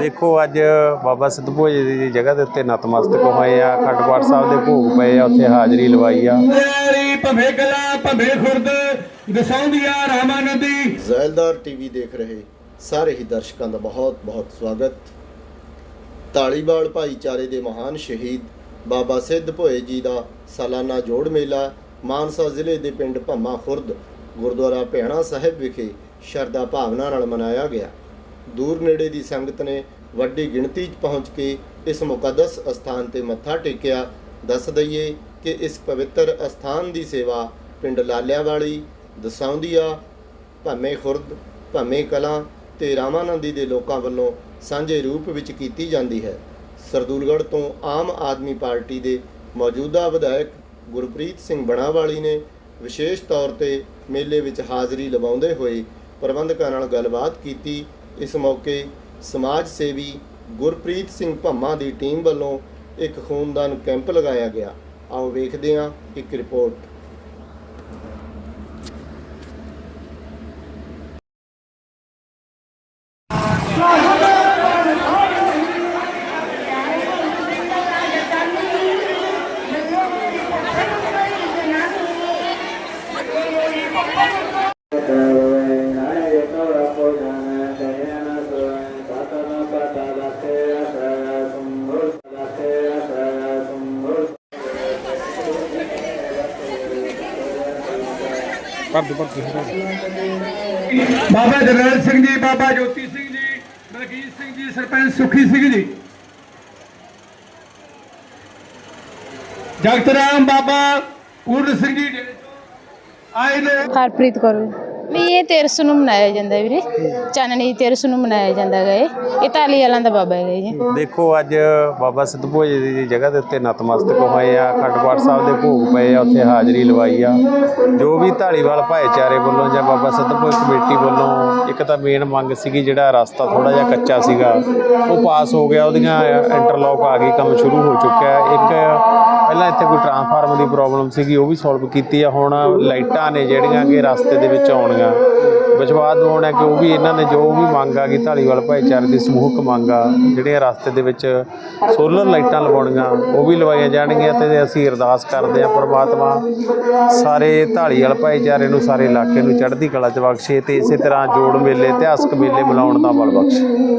ਦੇਖੋ ਅੱਜ ਬਾਬਾ ਸਿੱਧ ਭੋਜੇ ਦੀ ਜਗ੍ਹਾ ਦੇ ਉੱਤੇ ਨਤਮਸਤਕ ਹੋਏ ਆ ਖਟਵਾੜ ਸਾਹਿਬ ਦੇ ਭੋਗ ਪਏ ਆ ਉੱਥੇ ਹਾਜ਼ਰੀ ਲਵਾਈ ਆ। ਮੇਰੀ ਭਵੇਂ ਕਲਾ ਭਵੇਂ ਖੁਰਦ ਦਸੌਂਦੀਆ ਰਾਮਾਨੰਦੀ। ਜ਼ੈਲਦਾਰ ਟੀਵੀ ਦੇਖ ਰਹੇ ਸਾਰੇ ਹੀ ਦਰਸ਼ਕਾਂ ਦਾ ਬਹੁਤ ਬਹੁਤ ਸਵਾਗਤ। ਤਾਲੀਵਾਲ ਭਾਈਚਾਰੇ ਦੇ ਮਹਾਨ ਸ਼ਹੀਦ ਬਾਬਾ ਸਿੱਧ ਭੋਏ ਜੀ ਦਾ ਸਾਲਾਨਾ ਜੋੜ ਮੇਲਾ ਮਾਨਸਾ ਜ਼ਿਲ੍ਹੇ ਦੇ ਪਿੰਡ ਭੰਮਾ ਖੁਰਦ ਗੁਰਦੁਆਰਾ ਭੈਣਾ ਸਾਹਿਬ ਵਿਖੇ ਸ਼ਰਧਾ ਭਾਵਨਾ ਨਾਲ ਮਨਾਇਆ ਗਿਆ। ਦੂਰ ਨੇੜੇ ਦੀ ਸੰਗਤ ਨੇ ਵੱਡੀ ਗਿਣਤੀ 'ਚ ਪਹੁੰਚ ਕੇ ਇਸ ਮੁਕੱਦਸ ਅਸਥਾਨ ਤੇ ਮੱਥਾ ਟੇਕਿਆ। ਦੱਸ ਦਈਏ ਕਿ ਇਸ ਪਵਿੱਤਰ ਅਸਥਾਨ ਦੀ ਸੇਵਾ ਪਿੰਡ ਲਾਲਿਆਵਾਲੀ, ਦਸਾਉਂਦੀਆ, ਭੰਮੇ ਖੁਰਦ, ਭੰਮੇ ਕਲਾਂ ਤੇ ਰਾਮਾਨੰਦੀ ਦੇ ਲੋਕਾਂ ਵੱਲੋਂ ਸਾਂਝੇ ਰੂਪ ਵਿੱਚ ਕੀਤੀ ਜਾਂਦੀ ਹੈ। ਸਰਦੂਲਗੜ੍ਹ ਤੋਂ ਆਮ ਆਦਮੀ ਪਾਰਟੀ ਦੇ ਮੌਜੂਦਾ ਵਿਧਾਇਕ ਗੁਰਪ੍ਰੀਤ ਸਿੰਘ ਬਣਾਵਾਲੀ ਨੇ ਵਿਸ਼ੇਸ਼ ਤੌਰ ਤੇ ਮੇਲੇ ਵਿੱਚ ਹਾਜ਼ਰੀ ਲਵਾਉਂਦੇ ਹੋਏ ਪ੍ਰਬੰਧਕਾਂ ਨਾਲ ਗੱਲਬਾਤ ਕੀਤੀ। ਇਸ ਮੌਕੇ ਸਮਾਜ ਸੇਵੀ ਗੁਰਪ੍ਰੀਤ ਸਿੰਘ ਭੰਮਾ ਦੀ ਟੀਮ ਵੱਲੋਂ ਇੱਕ ਖੂਨਦਾਨ ਕੈਂਪ ਲਗਾਇਆ ਗਿਆ। ਆਓ ਵੇਖਦੇ ਹਾਂ ਇੱਕ ਰਿਪੋਰਟ। ਬਾਬਾ ਜਰਨੈਲ ਸਿੰਘ ਜੀ ਬਾਬਾ ਜੋਤੀ ਸਿੰਘ ਜੀ ਮਲਕੀਤ ਸਿੰਘ ਜੀ ਸਰਪੰਚ ਸੁਖੀ ਸਿੰਘ ਜੀ। ਜਗਤ ਰਾਮ ਬਾਬਾ ਪੂਰਨ ਸਿੰਘ ਜੀ ਆਏ ਨੇ। ਹਰਪ੍ਰੀਤ ਕੌਰ ਵੀ ਇਹ ਤੇਰਸ ਨੂੰ ਮਨਾਇਆ ਜਾਂਦਾ ਹੈ ਵੀਰੇ। ਚਾਨਣੀ ਤੇਰਸ ਨੂੰ ਮਨਾਇਆ ਜਾਂਦਾ ਹੈ ਇਹ। ਇਹ ਵਾਲਾਂ ਦਾ ਬਾਬਾ ਹੈਗਾ ਜੀ। ਦੇਖੋ, ਅੱਜ ਬਾਬਾ ਸਿੱਧ ਭੋਜ ਦੀ ਜਗ੍ਹਾ ਦੇ ਉੱਤੇ ਨਤਮਸਤਕ ਹੋਏ ਆ। ਅਖੰਡ ਸਾਹਿਬ ਦੇ ਭੋਗ ਪਏ ਆ, ਉੱਥੇ ਹਾਜ਼ਰੀ ਲਵਾਈ ਆ। ਜੋ ਵੀ ਢਾਲੀਵਾਲ ਭਾਈਚਾਰੇ ਵੱਲੋਂ ਜਾਂ ਬਾਬਾ ਸਿੱਧ ਭੋਜ ਕਮੇਟੀ ਵੱਲੋਂ ਇੱਕ ਤਾਂ ਮੇਨ ਮੰਗ ਸੀਗੀ ਜਿਹੜਾ ਰਸਤਾ ਥੋੜਾ ਜਿਹਾ ਕੱਚਾ ਸੀਗਾ, ਉਹ ਪਾਸ ਹੋ ਗਿਆ। ਉਹਦੀਆਂ ਇੰਟਰਲੌਕ ਆ ਗਈ, ਕੰਮ ਸ਼ੁਰੂ ਹੋ ਚੁੱਕਿਆ। ਇੱਕ ਪਹਿਲਾਂ ਇੱਥੇ ਕੋਈ ਟਰਾਂਸਫਾਰਮਰ ਦੀ ਪ੍ਰੋਬਲਮ ਸੀਗੀ, ਉਹ ਵੀ ਸੋਲਵ ਕੀਤੀ ਆ। ਹੁਣ ਲਾਈਟਾਂ ਨੇ ਜਿਹੜੀਆਂ ਕਿ ਰਸਤੇ ਦੇ ਵਿੱਚ ਆਉਣੀਆਂ ਵਿਸ਼ਵਾਸ ਦਿਵਾਉਣਾ ਹੈ ਕਿ ਉਹ ਵੀ ਇਹਨਾਂ ਨੇ ਜੋ ਵੀ ਮੰਗ ਆ ਗਈ ਢਾਲੀਵਾਲ ਭਾਈਚਾਰੇ ਦੀ ਸਮੂਹਕ ਮੰਗ ਆ, ਜਿਹੜੀਆਂ ਰਸਤੇ ਦੇ ਵਿੱਚ ਸੋਲਰ ਲਾਈਟਾਂ ਲਵਾਉਣੀਆਂ, ਉਹ ਵੀ ਲਵਾਈਆਂ ਜਾਣਗੀਆਂ ਤੇ ਅਸੀਂ ਅਰਦਾਸ ਕਰਦੇ ਆ ਪ੍ਰਮਾਤਮਾ ਸਾਰੇ ਢਾਲੀਵਾਲ ਭਾਈਚਾਰੇ ਨੂੰ, ਸਾਰੇ ਇਲਾਕੇ ਨੂੰ ਚੜ੍ਹਦੀ ਕਲਾ ਚ ਬਖਸ਼ੇ ਤੇ ਇਸੇ ਤਰ੍ਹਾਂ ਜੋੜ ਮੇਲੇ, ਇਤਿਹਾਸਕ ਮੇਲੇ ਮਨਾਉਣ ਦਾ ਬਲ ਬਖਸ਼ੇ।